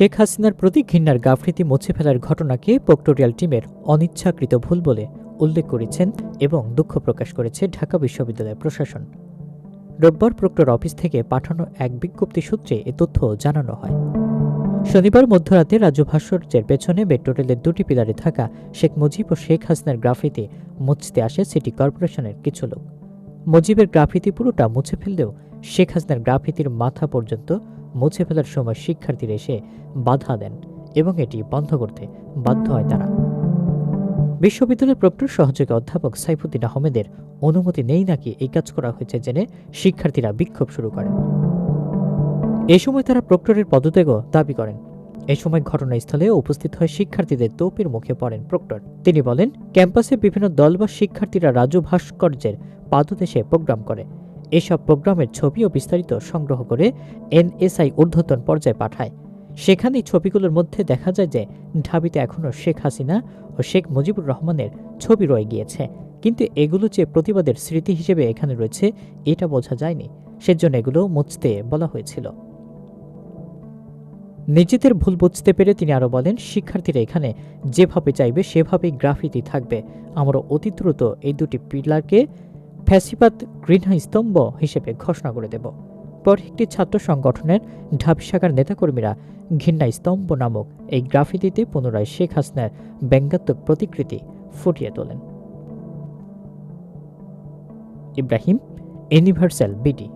শেখ হাসিনার প্রতি ঘৃণার গাফরিতি মুছে ফেলার ঘটনাকে পোক্টোরিয়াল টিমের অনিচ্ছাকৃত ভুল বলে উল্লেখ করেছেন এবং দুঃখ প্রকাশ করেছে ঢাকা বিশ্ববিদ্যালয়ের প্রশাসন। রোববার প্রক্টর অফিস থেকে পাঠানো এক বিজ্ঞপ্তি সূত্রে এ তথ্য জানানো হয়। শনিবার মধ্যরাতে রাজ্য ভাস্কর্যের পেছনে মেট্রো রেলের দুটি পিলারে থাকা শেখ মুজিব ও শেখ হাসিনার গ্রাফিতি মুছতে আসে সিটি কর্পোরেশনের কিছু লোক। মুজিবের গ্রাফিতি পুরোটা মুছে ফেললেও শেখ হাসিনার গ্রাফিতির মাথা পর্যন্ত মুছে ফেলার সময় শিক্ষার্থীরা এসে বাধা দেন এবং এটি বন্ধ করতে বাধ্য হয় তারা। বিশ্ববিদ্যালয়ের প্রক্টর সহযোগী অধ্যাপক সাইফুদ্দিন আহমেদের অনুমতি নেই নাকি এই কাজ করা হয়েছে জেনে শিক্ষার্থীরা বিক্ষোভ শুরু করেন। এ সময় তারা প্রক্টরের পদত্যাগও দাবি করেন। এ সময় ঘটনাস্থলে উপস্থিত হয় শিক্ষার্থীদের তোপের মুখে পড়েন প্রক্টর। তিনি বলেন, ক্যাম্পাসে বিভিন্ন দল বা শিক্ষার্থীরা রাজু ভাস্কর্যের পাদদেশে প্রোগ্রাম করে। এসব প্রোগ্রামের ছবি ও বিস্তারিত সংগ্রহ করে এনএসআই ঊর্ধ্বতন পর্যায়ে পাঠায়। সেখানেই ছবিগুলোর মধ্যে দেখা যায় যে ঢাবিতে এখনও শেখ হাসিনা ও শেখ মুজিবুর রহমানের ছবি রয়ে গিয়েছে। কিন্তু এগুলো যে প্রতিবাদের স্মৃতি হিসেবে এখানে রয়েছে, এটা বোঝা যায়নি। সেজন্য এগুলো মুছতে বলা হয়েছিল। নিজেদের ভুল বুঝতে পেরে তিনি আরও বলেন, শিক্ষার্থীরা এখানে যেভাবে চাইবে, সেভাবেই গ্রাফিতি থাকবে। আমরা অতি দ্রুত এই দুটি পিলারকে ফ্যাসিবাদ ঘৃণা স্তম্ভ হিসেবে ঘোষণা করে দেব। পরে একটি ছাত্র সংগঠনের ঢাবি শাখার নেতাকর্মীরা ঘৃণা স্তম্ভ নামক এই গ্রাফিতিতে পুনরায় শেখ হাসিনার ব্যঙ্গাত্মক প্রতিকৃতি ফুটিয়ে তোলেন। Ibrahim universal BD